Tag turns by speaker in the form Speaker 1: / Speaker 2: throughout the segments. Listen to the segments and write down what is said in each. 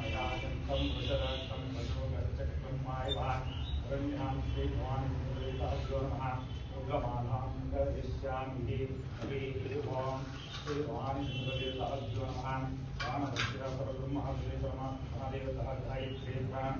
Speaker 1: मदाजंतम भजराजम भजोगर्चक्रम मायभाग रम्याम श्री भवानी मुरलीलाज्वरमहा उग्रमालांगरिष्यामि हरे एवं श्री भवानी
Speaker 2: मुरलीलाज्वरमहा
Speaker 1: प्राणभद्रा
Speaker 3: परब्रह्म हरे परमात्मा देवता
Speaker 2: गायत्री
Speaker 4: प्राण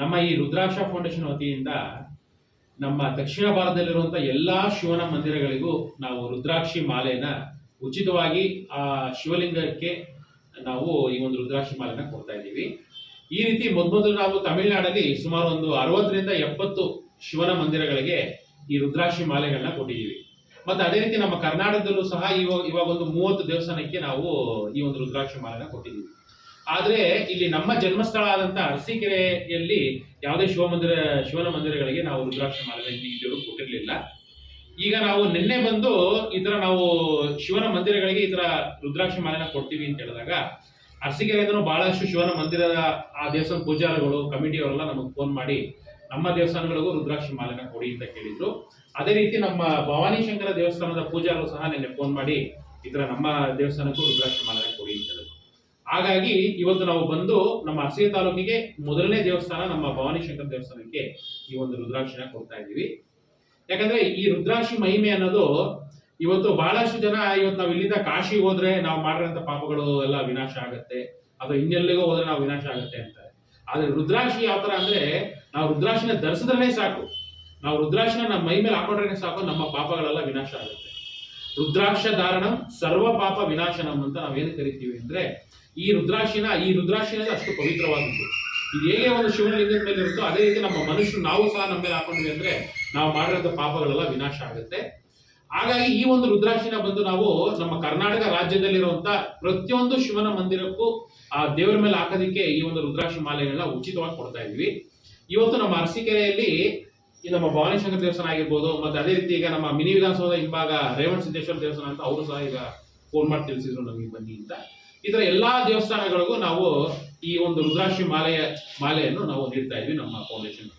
Speaker 4: ನಮ್ಮ ಈ ರುದ್ರಾಕ್ಷ ಫೌಂಡೇಶನ್ ವತಿಯಿಂದ ನಮ್ಮ ದಕ್ಷಿಣ ಭಾರತದಲ್ಲಿರುವಂಥ ಎಲ್ಲ ಶಿವನ ಮಂದಿರಗಳಿಗೂ ನಾವು ರುದ್ರಾಕ್ಷಿ ಮಾಲೆನ ಉಚಿತವಾಗಿ ಆ ಶಿವಲಿಂಗಕ್ಕೆ ನಾವು ಈ ಒಂದು ರುದ್ರಾಕ್ಷಿ ಮಾಲೆನ ಕೊಡ್ತಾ ಇದ್ದೀವಿ. ಈ ರೀತಿ ಮೊದಮೊದಲು ನಾವು ತಮಿಳುನಾಡಲ್ಲಿ ಸುಮಾರು ಒಂದು ಅರವತ್ತರಿಂದ ಎಪ್ಪತ್ತು ಶಿವನ ಮಂದಿರಗಳಿಗೆ ಈ ರುದ್ರಾಕ್ಷಿ ಮಾಲೆಗಳನ್ನ ಕೊಟ್ಟಿದ್ದೀವಿ. ಮತ್ತೆ ಅದೇ ರೀತಿ ನಮ್ಮ ಕರ್ನಾಟಕದಲ್ಲೂ ಸಹ ಇವಾಗ ಇವಾಗ ಒಂದು ಮೂವತ್ತು ದೇವಸ್ಥಾನಕ್ಕೆ ನಾವು ಈ ಒಂದು ರುದ್ರಾಕ್ಷಿ ಮಾಲೆನ ಕೊಟ್ಟಿದ್ದೀವಿ. ಆದ್ರೆ ಇಲ್ಲಿ ನಮ್ಮ ಜನ್ಮಸ್ಥಳ ಆದಂತ ಅರಸೀಕೆರೆಯಲ್ಲಿ ಯಾವುದೇ ಶಿವಮಂದಿರ ಶಿವನ ಮಂದಿರಗಳಿಗೆ ನಾವು ರುದ್ರಾಕ್ಷಿ ಇಲ್ಲಿ ಇಲ್ಲಿವರೆಗೂ ಕೊಟ್ಟಿರ್ಲಿಲ್ಲ. ಈಗ ನಾವು ನಿನ್ನೆ ಬಂದು ಈ ಥರ ನಾವು ಶಿವನ ಮಂದಿರಗಳಿಗೆ ಈ ಥರ ರುದ್ರಾಕ್ಷಿ ಮಾಲೆನ ಕೊಡ್ತೀವಿ ಅಂತ ಹೇಳಿದಾಗ ಅರಸೀಕೆರೆಯಿಂದನೂ ಬಹಳಷ್ಟು ಶಿವನ ಮಂದಿರದ ಆ ದೇವಸ್ಥಾನ ಪೂಜಾರಿಗಳು ಕಮಿಟಿಯವರೆಲ್ಲ ನಮಗೆ ಫೋನ್ ಮಾಡಿ ನಮ್ಮ ದೇವಸ್ಥಾನಗಳಿಗೂ ರುದ್ರಾಕ್ಷಿ ಮಾಲೆನ ಕೊಡಿ ಅಂತ ಕೇಳಿದ್ರು. ಅದೇ ರೀತಿ ನಮ್ಮ ಭವಾನಿ ಶಂಕರ ದೇವಸ್ಥಾನದ ಪೂಜಾರರು ಸಹ ನಿನ್ನೆ ಫೋನ್ ಮಾಡಿ ಈ ಥರ ನಮ್ಮ ದೇವಸ್ಥಾನಕ್ಕೂ ರುದ್ರಾಕ್ಷಿ ಮಾಲೆನ ಕೊಡಿ ಅಂತ ಹೇಳಿದ್ರು. ಹಾಗಾಗಿ ಇವತ್ತು ನಾವು ಬಂದು ನಮ್ಮ ಅರಸೀಕೆ ತಾಲೂಕಿಗೆ ಮೊದಲನೇ ದೇವಸ್ಥಾನ ನಮ್ಮ ಭವಾನಿ ಶಂಕರ ದೇವಸ್ಥಾನಕ್ಕೆ ಈ ಒಂದು ರುದ್ರಾಕ್ಷಿನ ಕೊಡ್ತಾ ಇದ್ದೀವಿ. ಯಾಕಂದ್ರೆ ಈ ರುದ್ರಾಕ್ಷಿ ಮಹಿಮೆ ಅನ್ನೋದು ಇವತ್ತು ಬಹಳಷ್ಟು ಜನ ಇವತ್ತು ನಾವು ಇಲ್ಲಿಂದ ಕಾಶಿ ಹೋದ್ರೆ ನಾವು ಮಾಡಿರೋಂಥ ಪಾಪಗಳು ಎಲ್ಲ ವಿನಾಶ ಆಗತ್ತೆ. ಅಥವಾ ಇನ್ನೆಲ್ಲಿಗೋ ಹೋದ್ರೆ ನಾವು ವಿನಾಶ ಆಗುತ್ತೆ ಅಂತಾರೆ. ಆದ್ರೆ ರುದ್ರಾಕ್ಷಿ ಯಾವ ತರ ಅಂದ್ರೆ ನಾವು ರುದ್ರಾಕ್ಷಿನ ಧರಿಸಿದ್ರೆ ಸಾಕು. ನಾವು ರುದ್ರಾಕ್ಷಿನ ನಮ್ಮ ಮೈ ಮೇಲೆ ಹಾಕೊಂಡ್ರೆ ಸಾಕು, ನಮ್ಮ ಪಾಪಗಳೆಲ್ಲ ವಿನಾಶ ಆಗುತ್ತೆ. ರುದ್ರಾಕ್ಷ ಧಾರಣಂ ಸರ್ವ ಪಾಪ ವಿನಾಶನಂ ಅಂತ ನಾವೇನು ಕರಿತೀವಿ ಅಂದ್ರೆ ಈ ರುದ್ರಾಕ್ಷಿನ ಈ ರುದ್ರಾಕ್ಷಿನ ಅಷ್ಟು ಪವಿತ್ರವಾದದ್ದು. ಇದು ಹೇಗೆ ಒಂದು ಶಿವಲಿಂಗದ ಮೇಲೆ ಇರುತ್ತೋ ಅದೇ ರೀತಿ ನಮ್ಮ ಮನುಷ್ಯರು ನಾವು ಸಹ ನಮ್ಮ ಮೇಲೆ ಹಾಕೊಂಡ್ವಿ ಅಂದ್ರೆ ನಾವು ಮಾಡಿರೋ ಪಾಪಗಳೆಲ್ಲ ವಿನಾಶ ಆಗುತ್ತೆ. ಹಾಗಾಗಿ ಈ ಒಂದು ರುದ್ರಾಕ್ಷಿನ ಬಂದು ನಾವು ನಮ್ಮ ಕರ್ನಾಟಕ ರಾಜ್ಯದಲ್ಲಿರುವಂತ ಪ್ರತಿಯೊಂದು ಶಿವನ ಮಂದಿರಕ್ಕೂ, ಆ, ದೇವರ ಮೇಲೆ ಹಾಕೋದಕ್ಕೆ ಈ ಒಂದು ರುದ್ರಾಕ್ಷಿ ಮಾಲೆಗಳನ್ನ ಉಚಿತವಾಗಿ ಕೊಡ್ತಾ ಇದ್ವಿ. ಇವತ್ತು ನಮ್ಮ ಅರಸೀಕೆರೆಯಲ್ಲಿ ಈ ನಮ್ಮ ಭವಾನಿಶಂಕರ್ ದೇವಸ್ಥಾನ ಆಗಿರ್ಬೋದು, ಮತ್ತೆ ಅದೇ ರೀತಿ ಈಗ ನಮ್ಮ ಮಿನಿ ವಿಧಾನಸೌಧ ಹಿಂಭಾಗ ರೇವಣ ಸಿದ್ದೇಶ್ವರ ದೇವಸ್ಥಾನ ಅಂತ ಅವರು ಸಹ ಈಗ ಫೋನ್ ಮಾಡಿ ತಿಳಿಸಿದ್ರು ನಮಗೆ ಬನ್ನಿ ಅಂತ. ಈ ತರ ಎಲ್ಲಾ ದೇವಸ್ಥಾನಗಳಿಗೂ ನಾವು ಈ ಒಂದು ರುದ್ರಾಕ್ಷಿ ಮಾಲೆಯ ಮಾಲೆಯನ್ನು ನಾವು ನೀಡ್ತಾ ಇದ್ವಿ ನಮ್ಮ ಫೌಂಡೇಶನ್